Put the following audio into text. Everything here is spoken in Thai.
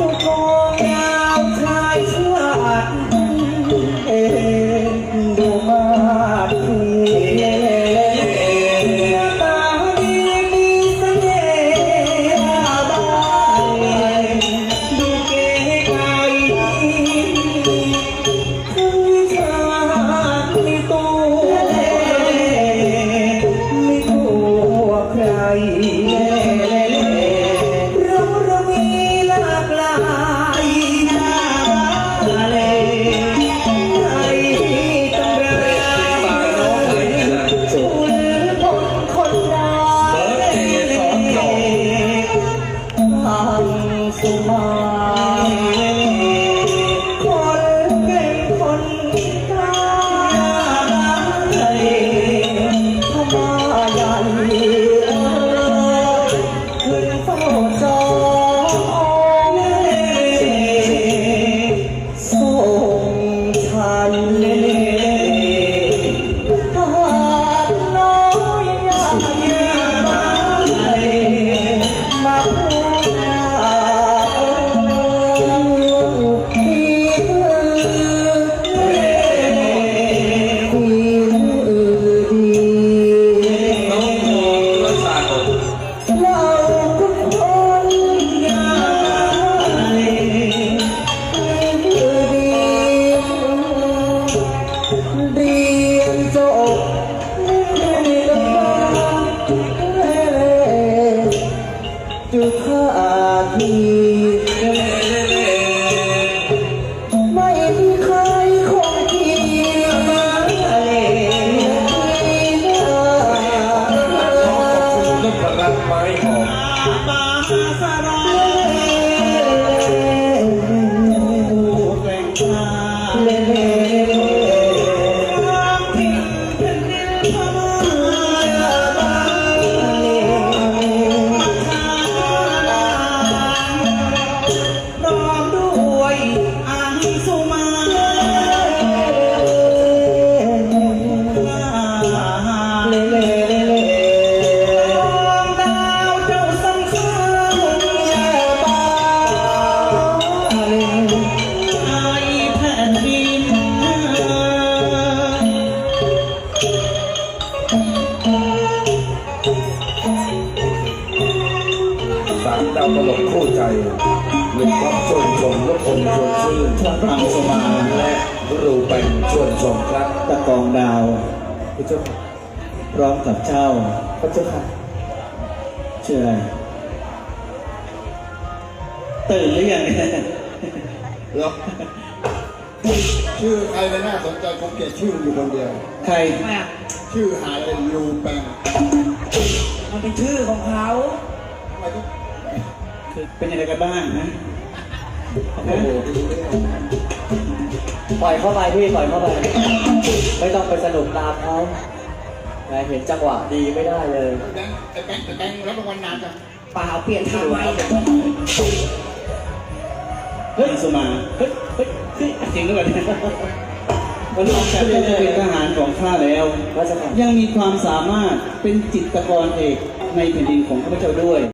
ตัว รคงเทียมมาเลยนพรัตน์ไม้หอมบาสรา ตลกคู่ใจหนึ่งครับชวนชมและคนชวนชื่นพระพรังสมานและรูแปงชวนชมครับตะกองดาวพระเจ้าค่ะพร้อมกับเจ้าพระเจ้าค่ะชื่ออะไรตื่นหรือยังเหรอชื่อใครไม่น่าสนใจผมเกลียดชื่ออยู่คนเดียว ใครชื่อหาเลยลูแปงมันเป็นชื่อของเขาทำไมต้องคือ เป็นยังไงกันบ้างนะโอ้โหดูดิปล่อยเข้าไปพี่ปล่อยเข้าไป ไม่ต้องไปสนุกตามเขาแหมเห็นจังหวะดีไม่ได้เลยแบงค์ไอ้แบงค์ไอ้แบงค์รับรางวัลนานจังเปล่าเปลี่ยนท่าไว้เฮ้ยสุมาเฮ้ยเฮ้ยเฮ้ยจริงหรือเปล่าเนี่ยวันนี้จากที่จะเป็นทหารของข้าแล้วราชการยังมีความสามารถเป็นจิตรกรเอกในแผ่นดินของข้าพเจ้าด้วย